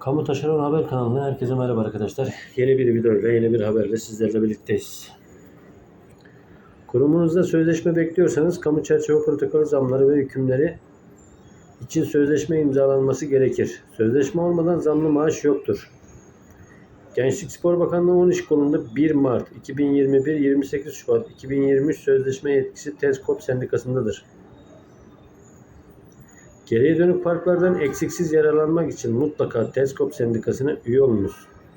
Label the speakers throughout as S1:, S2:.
S1: Kamu Taşeron Haber kanalından herkese merhaba arkadaşlar. Yeni bir videoyla, yeni bir haberle sizlerle birlikteyiz. Kurumunuzda sözleşme bekliyorsanız kamu çerçeve protokol zamları ve hükümleri için sözleşme imzalanması gerekir. Sözleşme olmadan zamlı maaş yoktur. Gençlik Spor Bakanlığı 10 iş kolunda 1 Mart 2021 28 Şubat 2023 sözleşme yetkisi TESKOP sendikasındadır. Geriye dönük farklardan eksiksiz yararlanmak için mutlaka TESKOP sendikasına üye olunuz.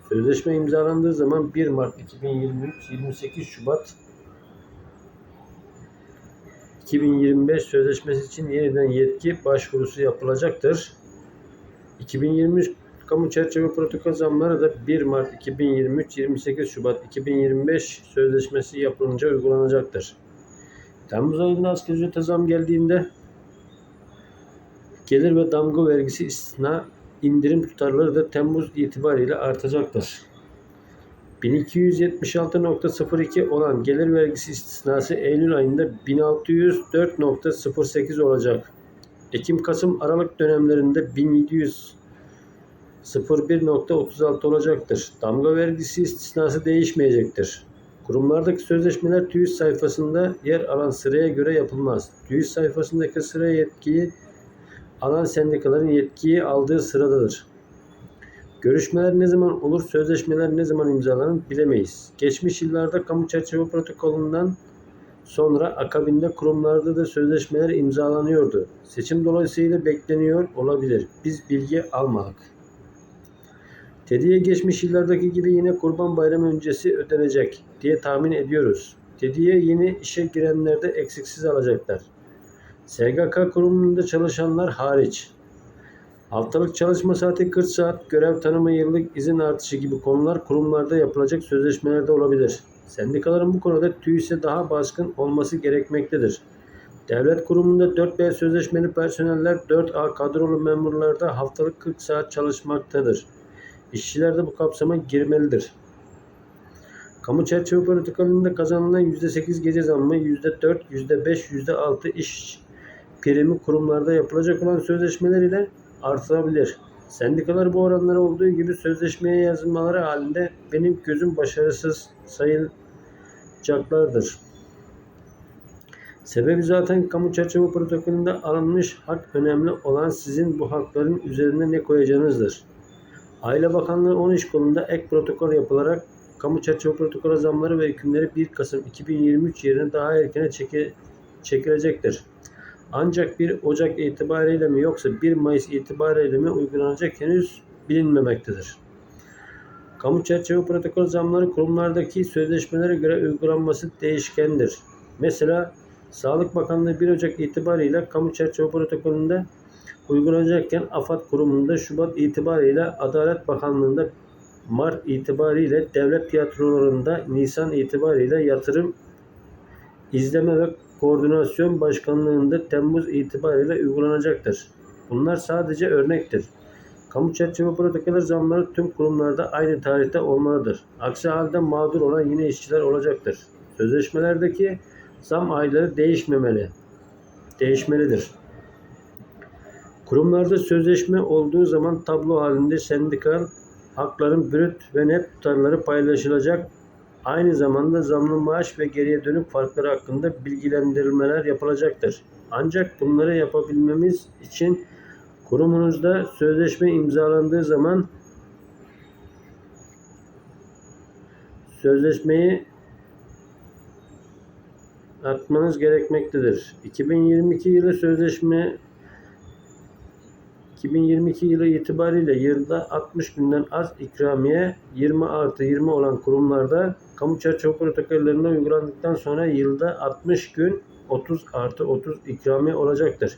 S1: Sözleşme imzalandığı zaman 1 Mart 2023 28 Şubat 2025 sözleşmesi için yeniden yetki başvurusu yapılacaktır. 2023 kamu çerçeve protokol zamları da 1 Mart 2023 28 Şubat 2025 sözleşmesi yapılınca uygulanacaktır. Temmuz ayında asgari ücrete zam geldiğinde Gelir ve damga vergisi istisna indirim tutarları da Temmuz itibariyle artacaktır. 1276.02 olan gelir vergisi istisnası Eylül ayında 1604.08 olacak. Ekim-Kasım Aralık dönemlerinde 1700 01.36 olacaktır. Damga vergisi istisnası değişmeyecektir. Kurumlardaki sözleşmeler TÜİS sayfasında yer alan sıraya göre yapılmaz. TÜİS sayfasındaki sıra yetkiyi alan sendikaların yetkiyi aldığı sıradadır. Görüşmeler ne zaman olur, sözleşmeler ne zaman imzalanır bilemeyiz. Geçmiş yıllarda kamu çerçeve protokolünden sonra akabinde kurumlarda da sözleşmeler imzalanıyordu. Seçim dolayısıyla bekleniyor olabilir. Biz bilgi almadık. Tediye geçmiş yıllardaki gibi yine Kurban Bayramı öncesi ödenecek diye tahmin ediyoruz. Tediye yeni işe girenler de eksiksiz alacaklar. SGK kurumunda çalışanlar hariç. Haftalık çalışma saati 40 saat, görev tanımı yıllık izin artışı gibi konular kurumlarda yapılacak sözleşmelerde olabilir. Sendikaların bu konuda TÜİS'e daha baskın olması gerekmektedir. Devlet kurumunda 4B sözleşmeli personeller 4A kadrolu memurlarda haftalık 40 saat çalışmaktadır. İşçiler de bu kapsama girmelidir. Kamu çerçeve protokolünde kazanılan %8 gece zammı, %4, %5, %6 iş primi kurumlarda yapılacak olan sözleşmeler ile artırabilir. Sendikalar bu oranları olduğu gibi sözleşmeye yazılmaları halinde benim gözüm başarısız sayılacaklardır. Sebebi zaten kamu çerçeve protokolünde alınmış hak önemli olan sizin bu hakların üzerine ne koyacağınızdır. Aile Bakanlığı 10 iş kolunda ek protokol yapılarak kamu çerçeve protokol zamları ve hükümleri 1 Kasım 2023 yerine daha erkene çeke, çekilecektir. Ancak 1 Ocak itibariyle mi yoksa 1 Mayıs itibariyle mi uygulanacak henüz bilinmemektedir. Kamu çerçeve protokol zamları kurumlardaki sözleşmelere göre uygulanması değişkendir. Mesela Sağlık Bakanlığı 1 Ocak itibariyle kamu çerçeve protokolünde uygulanacakken AFAD kurumunda Şubat itibariyle Adalet Bakanlığı'nda Mart itibariyle devlet tiyatrolarında Nisan itibariyle yatırım izleme ve koordinasyon başkanlığında Temmuz itibariyle uygulanacaktır. Bunlar sadece örnektir. Kamu çerçeve protokolü zamları tüm kurumlarda aynı tarihte olmalıdır. Aksi halde mağdur olan yine işçiler olacaktır. Sözleşmelerdeki zam ayları değişmemeli. Değişmelidir. Kurumlarda sözleşme olduğu zaman tablo halinde sendikal hakların brüt ve net tutarları paylaşılacak. Aynı zamanda zamlı maaş ve geriye dönük farkları hakkında bilgilendirmeler yapılacaktır. Ancak bunları yapabilmemiz için kurumunuzda sözleşme imzalandığı zaman sözleşmeyi atmanız gerekmektedir. 2022 yılı sözleşme 2022 yılı itibariyle yılda 60 günden az ikramiye 20 artı 20 olan kurumlarda kamu çerçeve protokollerine uygulandıktan sonra yılda 60 gün 30 artı 30 ikramiye olacaktır.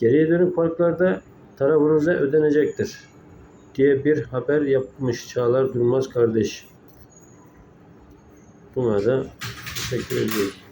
S1: Geriye dönük farklarda tarafınıza ödenecektir diye bir haber yapmış Çağlar Durmaz kardeş. Buna da teşekkür ediyoruz.